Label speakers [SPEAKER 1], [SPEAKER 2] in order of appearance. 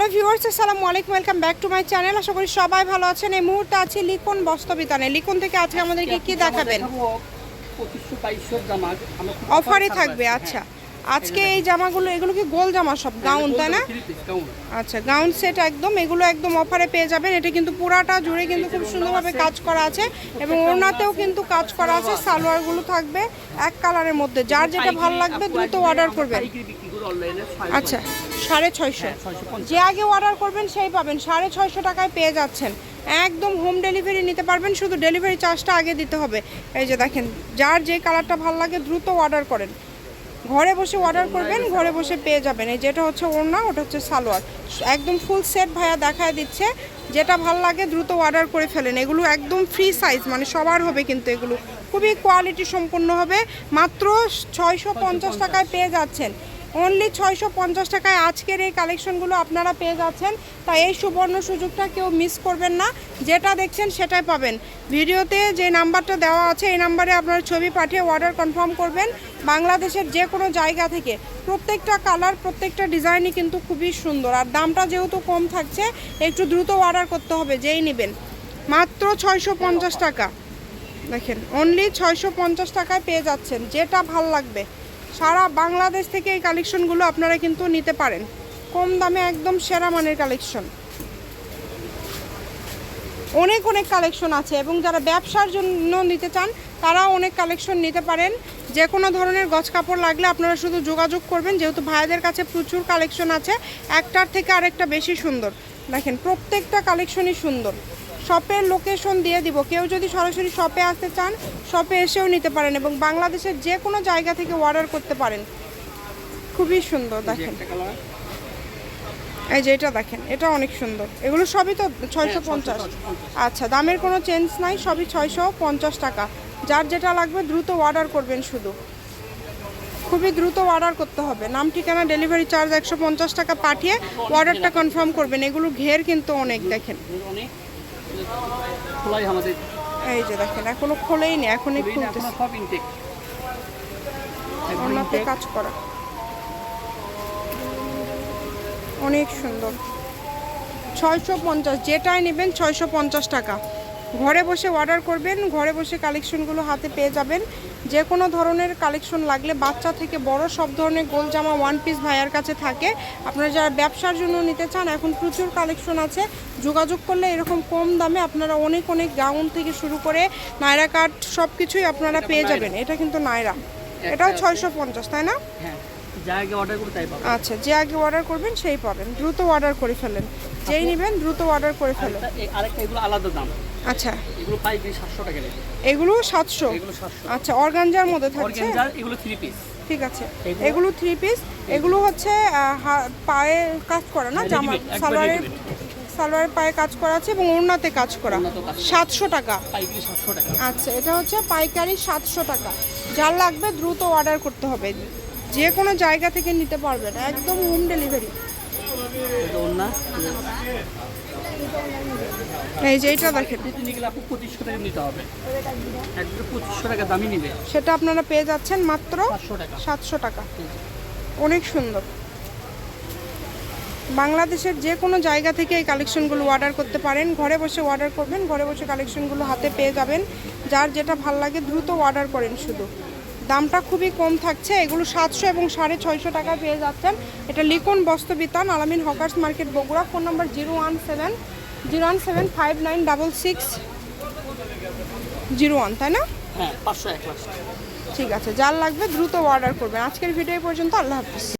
[SPEAKER 1] Hello viewers আসসালামু আলাইকুম welcome back to my channel. আশা করি সবাই ভালো আছেন। এই মুহূর্তে আছি লিখন বস্তবিতানে লিখন থেকে আজকে আমাদেরকে কি দেখাবেন? অফারে থাকবে আচ্ছা।
[SPEAKER 2] হ্যাঁ।
[SPEAKER 1] আজকে এই জামাগুলো এগুলো কি গোল জামা সব? গাউন তাই না। আচ্ছা গাউন সেট একদম এগুলো একদম অফারে পেয়ে যাবেন। এটা কিন্তু পুরাটা জুড়ে কিন্তু খুব সুন্দরভাবে কাজ করা আছে। এবং ওনাতেও কিন্তু কাজ করা আছে সালোয়ারগুলো থাকবে এক কালারের মধ্যে। যার যেটা ভালো লাগবে দ্রুত অর্ডার করবেন। আচ্ছা সাড়ে ছয়শো।
[SPEAKER 2] হ্যাঁ।
[SPEAKER 1] যে আগে অর্ডার করবেন সেই পাবেন। সাড়ে ছয়শো টাকায় পেয়ে যাচ্ছেন। একদম হোম ডেলিভারি নিতে পারবেন শুধু ডেলিভারি চার্জটা আগে দিতে হবে। এই যে দেখেন যার যে কালারটা ভালো লাগে দ্রুত অর্ডার করেন। ঘরে বসে অর্ডার করবেন ঘরে বসে পেয়ে যাবেন। এই যেটা হচ্ছে ওড়না ওটা হচ্ছে সালোয়ার। একদম ফুল সেট ভাইয়া দেখায় দিচ্ছে। যেটা ভালো লাগে দ্রুত অর্ডার করে ফেলেন। এগুলো একদম ফ্রি সাইজ মানে সবার হবে কিন্তু এগুলো। খুবই কোয়ালিটি সম্পন্ন হবে। মাত্র ছয়শো পঞ্চাশ। টাকায় পেয়ে যাচ্ছেন। অনলি ছয়শো পঞ্চাশ টাকায় আজকের এই কালেকশনগুলো আপনারা পেয়ে যাচ্ছেন। তাই এই সুবর্ণ সুযোগটা কেউ মিস করবেন না। যেটা দেখছেন সেটাই পাবেন। ভিডিওতে যে নাম্বারটা দেওয়া আছে, এই নাম্বারে আপনারা ছবি পাঠিয়ে অর্ডার কনফার্ম করবেন। বাংলাদেশের যে কোনো জায়গা থেকে। প্রত্যেকটা কালার প্রত্যেকটা ডিজাইনই কিন্তু খুবই সুন্দর। আর দামটা যেহেতু কম থাকছে, একটু দ্রুত অর্ডার করতে হবে, যেই নেবেন। মাত্র ছয়শো পঞ্চাশ টাকা। দেখেন অনলি ছয়শো পঞ্চাশ টাকায় পেয়ে যাচ্ছেন। যেটা ভালো লাগবে। সারা বাংলাদেশ থেকে এই কালেকশনগুলো আপনারা কিন্তু নিতে পারেন। কম দামে একদম সেরা মানের কালেকশন। অনেক অনেক কালেকশন আছে এবং যারা ব্যবসার জন্য নিতে চান, তারাও অনেক কালেকশন নিতে পারেন। যে কোনো ধরনের গজ কাপড় লাগলে আপনারা শুধু যোগাযোগ করবেন, যেহেতু ভাইদের কাছে প্রচুর কালেকশন আছে, একটার থেকে আরেকটা বেশি সুন্দর। দেখেন, প্রত্যেকটা কালেকশনই সুন্দর। শপের লোকেশন দিয়ে দিব। কেউ যদি সরাসরি শপে আসতে চান শপে এসেও নিতে পারেন এবং বাংলাদেশের যে কোনো জায়গা থেকে অর্ডার করতে পারেন। খুবই সুন্দর দেখেন। এই যে এটা দেখেন এটা অনেক সুন্দর। এগুলো সবই তো ছয়শো পঞ্চাশ। আচ্ছা দামের কোনো চেঞ্জ নাই সবই ছয়শো পঞ্চাশ টাকা। যার যেটা লাগবে দ্রুত অর্ডার করবেন শুধু। খুবই দ্রুত অর্ডার করতে হবে। নাম ঠিকানা ডেলিভারি চার্জ একশো পঞ্চাশ টাকা পাঠিয়ে অর্ডারটা কনফার্ম করবেন। এগুলো ঘের কিন্তু অনেক দেখেন।
[SPEAKER 2] খোলাই আমাদের।
[SPEAKER 1] এই যে দেখেন এখনও খোলেই নি
[SPEAKER 2] এখন একটু সব ইনটেক
[SPEAKER 1] ওনাতে কাজ করা। অনেক সুন্দর। ছয়শো পঞ্চাশ যেটাই নেবেন ছয়শো পঞ্চাশ টাকা। ঘরে বসে অর্ডার করবেন ঘরে বসে কালেকশনগুলো হাতে পেয়ে যাবেন। যে কোনো ধরনের কালেকশন লাগলে বাচ্চা থেকে বড় সব ধরনের গোল জামা ওয়ান পিস ভাইয়ার কাছে থাকে। আপনারা যারা ব্যবসার জন্য নিতে চান এখন প্রচুর কালেকশন আছে। যোগাযোগ করলে এরকম কম দামে আপনারা অনেক অনেক গাউন থেকে শুরু করে নায়রা কাট সব কিছুই আপনারা পেয়ে যাবেন। এটা কিন্তু নায়রা। এটাও ছয়শো পঞ্চাশ তাই না?
[SPEAKER 2] হ্যাঁ। যা আগে অর্ডার করি তাই পাবো।
[SPEAKER 1] আচ্ছা যে আগে অর্ডার করবেন সেই পাবেন। দ্রুত অর্ডার করে ফেলেন যেই নেবেন দ্রুত অর্ডার করে ফেলেন।
[SPEAKER 2] আরেকটা- এগুলো আলাদা দাম।
[SPEAKER 1] আচ্ছা।
[SPEAKER 2] এগুলো পাইকারি টাকা
[SPEAKER 1] এগুলো সাতশো?
[SPEAKER 2] এগুলো সাতশো।
[SPEAKER 1] আচ্ছা অর্গানজার মধ্যে থাকছে?
[SPEAKER 2] অর্গেনজার এগুলো থ্রি পিস
[SPEAKER 1] ঠিক আছে।
[SPEAKER 2] এগুলো-
[SPEAKER 1] থ্রি পিস এগুলো হচ্ছে পায়ে কাজ করা না?
[SPEAKER 2] হ্যাঁ,
[SPEAKER 1] জামা সালোয়ারের সালোয়ারের পায়ে কাজ করা আছে এবং ওড়নাতে কাজ করা। সাতশো টাকা। আচ্ছা এটা হচ্ছে পাইকারি সাতশো টাকা। যার লাগবে দ্রুত অর্ডার করতে হবে। যে কোনো জায়গা থেকে নিতে পারবেন একদম হোম ডেলিভারি এই যে এটা দেখেন। সেটা আপনারা পেয়ে যাচ্ছেন মাত্র সাতশো টাকা। অনেক সুন্দর। বাংলাদেশের যে কোনো জায়গা থেকে এই কালেকশনগুলো অর্ডার করতে পারেন। ঘরে বসে অর্ডার করবেন ঘরে বসে কালেকশনগুলো হাতে পেয়ে যাবেন। যার যেটা ভালো লাগে দ্রুত অর্ডার করেন শুধু। দামটা খুবই কম থাকছে। এগুলো সাতশো এবং সাড়ে ছয়শো টাকা পেয়ে যাচ্ছেন। এটা লিকন বস্ত্রবিতান Alamin hawkers market Bogura. Phone number zero one seven zero one seven five nine double six zero one তাই না?
[SPEAKER 2] হ্যাঁ পাঁচশো এক
[SPEAKER 1] ঠিক আছে যার লাগবে দ্রুত অর্ডার করবেন। আজকের ভিডিও পর্যন্ত আল্লাহ হাফিজ।